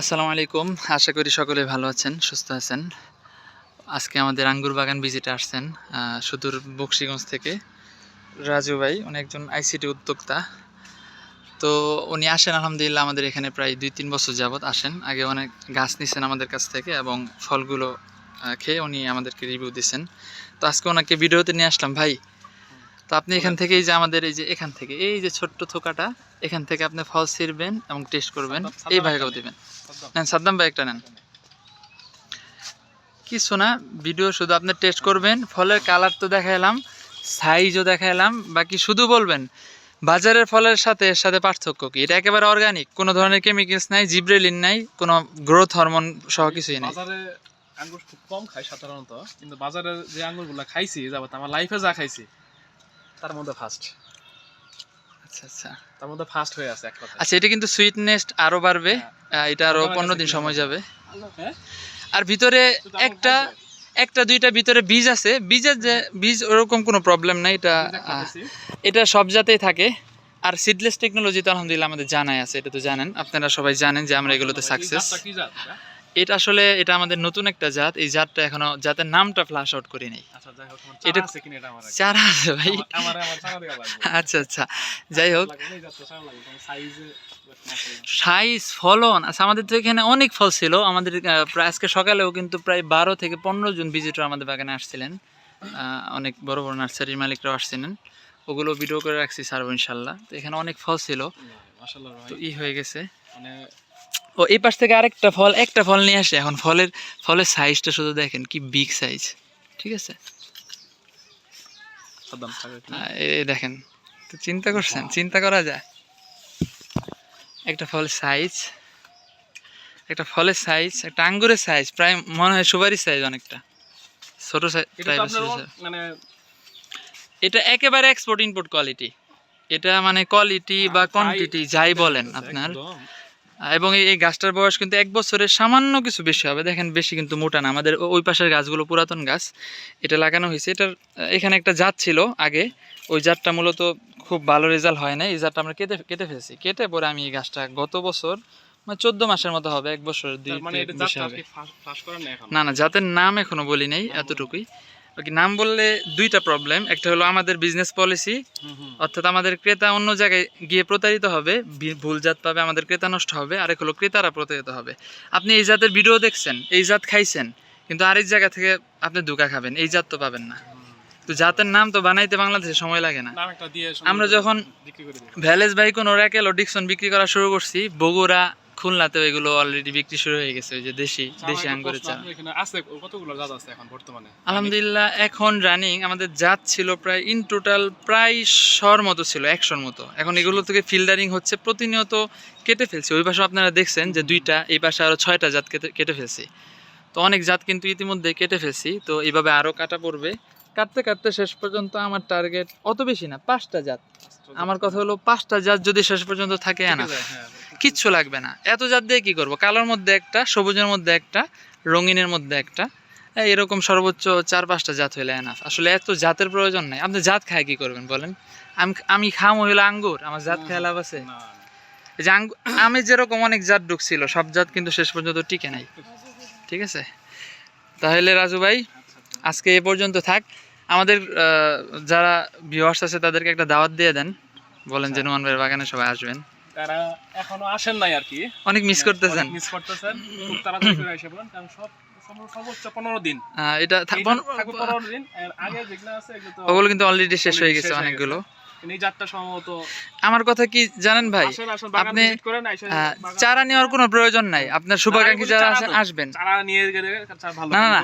আসসালামু আলাইকুম। আশা করি সকলে ভালো আছেন সুস্থ আছেন। আজকে আমাদের আঙ্গুর বাগান ভিজিটে আসছেন সুদূর বক্সিগঞ্জ থেকে রাজু ভাই উনি একজন আইসিটি উদ্যোক্তা। তো উনি আসেন আলহামদুলিল্লাহ আমাদের এখানে প্রায় দুই তিন বছর যাবত আসেন। আগে অনেক গাছ নিছেন আমাদের কাছ থেকে এবং ফলগুলো খেয়ে উনি আমাদেরকে রিভিউ দিয়েছেন তো আজকে ওনাকে ভিডিওতে নিয়ে আসলাম। ভাই তো আপনি এখান থেকে এই যে আমাদের এই যে এখান থেকে এই যে ছোট্ট থোকাটা এখান থেকে আপনি ফল ছিঁড়বেন এবং টেস্ট করবেন। এই ভাইকেও দিবেন। নেন সাদ্দাম ভাই একটা নেন। কিছু না ভিডিও শুধু আপনি টেস্ট করবেন ফলের কালার তো দেখাইলাম সাইজও দেখাইলাম বাকি শুধু বলবেন বাজারের ফলের সাথে এর সাথে পার্থক্য কি? এটা একেবারে অর্গানিক কোনো ধরনের কেমিক্যালস নাই জিব্রেলিন নাই কোনো গ্রোথ হরমোন সহ কিছুই নাই। আঙ্গুর খুব কম খাই সাধারণত কিন্তু বাজারে যে আঙ্গুরগুলো খাইছি যাবত আমার লাইফে যা খাইছি তার মধ্যে ফার্স্ট আচ্ছা আচ্ছা। তার মধ্যে ফার্স্ট হয়ে আছে এক কথা আচ্ছা এটা কিন্তু সুইটনেস আরও বাড়বে। আহ, এটা আরও পনেরো দিন সময় যাবে। হ্যাঁ? আর ভিতরে একটা একটা দুইটা ভিতরে বীজ আছে। বীজের যে বীজ ওরকম কোনো প্রবলেম নাই। এটা এটা সব জাতেই থাকে। আর সিডলেস টেকনোলজি তো আলহামদুলিল্লাহ আমাদের জানাই আছে এটা তো জানেন। আপনারা সবাই জানেন যে আমরা এগুলোতে সাকসেস এটা? আসলে এটা আমাদের নতুন একটা জাত। এই জাতটা এখনও জাতের নামটা ফ্লাশ আউট করি নাই। আচ্ছা যাই হোক এটা- চারা আছে ভাই। আচ্ছা আচ্ছা। যাই হোক। সাইজে সাইজ ফলন আচ্ছা আমাদের তো এখানে অনেক ফল ছিল। আমাদের প্রায় আজকে সকালেও কিন্তু প্রায় বারো থেকে পনেরো জন ভিজিটর আমাদের বাগানে আসছিলেন। অনেক বড় বড় নার্সারির মালিকরাও আসছিলেন। ওগুলো ভিডিও করে রাখছি সারবো ইনশাল্লাহ। তো এখানে অনেক ফল ছিল। তো ই হয়ে গেছে। মানে ও এই পাশ থেকে আরেকটা ফল একটা ফল নিয়ে আসে। এখন ফলের ফলের সাইজটা শুধু দেখেন কি বিগ সাইজ ঠিক আছে? এই দেখেন তো চিন্তা করছেন? চিন্তা করা যায়? একটা ফলের সাইজ একটা ফলের সাইজ একটা আঙ্গুরের সাইজ প্রায় মনে হয় সুপারি সাইজ অনেকটা। ছোট মানে এটা একেবারে এক্সপোর্ট ইম্পোর্ট কোয়ালিটি এটা মানে কোয়ালিটি বা কোয়ান্টিটি যাই বলেন আপনার। এবং এই গাছটার বয়স কিন্তু এক বছরের সামান্য কিছু বেশি হবে। দেখেন বেশি কিন্তু মোটা না। আমাদের ওই পাশের গাছগুলো পুরাতন গাছ। এটা লাগানো হয়েছে। এটার এখানে একটা জাত ছিল আগে। ওই জাতটা মূলত খুব ভালো রেজাল্ট হয় না এই জাতটা আমরা কেটে কেটে ফেলেছি। কেটে পরে আমি এই গাছটা গত বছর মানে চোদ্দ মাসের মতো হবে। এক বছর দুই মানে বেশি হবে। না না জাতের নাম এখনও বলি নেই এতটুকুই। বাকি নাম বললে দুইটা প্রবলেম একটা হলো আমাদের বিজনেস পলিসি। অর্থাৎ আমাদের ক্রেতা অন্য জায়গায় গিয়ে প্রতারিত হবে ভুল জাত পাবে আমাদের ক্রেতা নষ্ট হবে আরেক হলো ক্রেতারা প্রতারিত হবে। আপনি এই জাতের ভিডিও দেখছেন এই জাত খাইছেন কিন্তু আরেক জায়গা থেকে আপনি দুকা খাবেন এই জাত তো পাবেন না। তো জাতের নাম তো বানাইতে বাংলাদেশে সময় লাগে না। আমরা যখন ভ্যালেজ বাইকন ওরাকেল ও ডিকসন বিক্রি করা শুরু করছি বগুড়া খুলনাতেও এগুলো অলরেডি বিক্রি শুরু হয়ে গেছে ওই যে দেশি দেশি আঙ্গুরের চা আছে কতগুলো জাত আছে এখন বর্তমানে? আলহামদুলিল্লাহ এখন রানিং আমাদের জাত ছিল প্রায় ইন টোটাল প্রায় শর মতো ছিল একশোর মতো। এখন এগুলো থেকে ফিল্ডারিং হচ্ছে প্রতিনিয়ত কেটে ফেলছি। ওই পাশে আপনারা দেখছেন যে দুইটা এই পাশে আরও ছয়টা জাত কেটে কেটে ফেলছি। তো অনেক জাত কিন্তু ইতিমধ্যে কেটে ফেলছি তো এইভাবে আরও কাটা পড়বে। কাটতে কাটতে শেষ পর্যন্ত আমার টার্গেট অত বেশি না পাঁচটা জাত। আমার কথা হলো পাঁচটা জাত যদি শেষ পর্যন্ত থাকে আনা। কিচ্ছু লাগবে না। এত জাত দিয়ে কী করব? কালোর মধ্যে একটা সবুজের মধ্যে একটা রঙিনের মধ্যে একটা। এরকম সর্বোচ্চ চার পাঁচটা জাত হইলে এনাফ আসলে এত জাতের প্রয়োজন নাই। আপনি জাত খায় কি করবেন বলেন? আমি আমি খাম হইল আঙ্গুর আমার জাত খায় লাভ আছে? যে আঙ্গুর আমি যেরকম অনেক জাত ঢুকছিল সব জাত কিন্তু শেষ পর্যন্ত টিকে নাই। ঠিক আছে? তাহলে রাজু ভাই আজকে এ পর্যন্ত থাক। আমাদের যারা ভিউয়ার্স আছে তাদেরকে একটা দাওয়াত দিয়ে দেন। বলেন যে নুমান ভাইয়ের বাগানে সবাই আসবেন। তারা এখনও আসেন নাই আর কি। অনেক মিস করতেছেন। মিস করতেছেন। খুব তাড়াতাড়ি করে এসে পড়েন কারণ সব সর্বোচ্চ পনেরো দিন। এটা থাক- এইটা থাকবে পনেরো দিন। আগে যেগুলো আছে ওগুলো কিন্তু অলরেডি শেষ হয়ে গেছে অনেকগুলো। কিন্তু এই জাতটা সম্ভবত আমার কথা কি জানেন ভাই? আপনি, চারা নেওয়ার কোনো প্রয়োজন নাই। আপনার শুভাকাঙ্ক্ষী যারা আছেন আসবেন। না, না,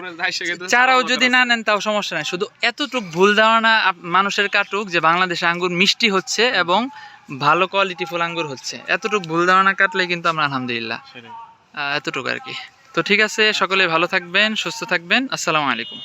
চারাও যদি না নেন তাও সমস্যা নাই। শুধু এতটুক ভুল ধারণা মানুষের কাটুক যে বাংলাদেশে আঙ্গুর মিষ্টি হচ্ছে এবং ভালো কোয়ালিটি ফুল আঙ্গুর হচ্ছে। এতটুকু ভুল ধারণা কাটলে কিন্তু আমরা আলহামদুলিল্লাহ। আহ, এতটুকু আর কি। তো ঠিক আছে সকলে ভালো থাকবেন সুস্থ থাকবেন। আসসালামু আলাইকুম।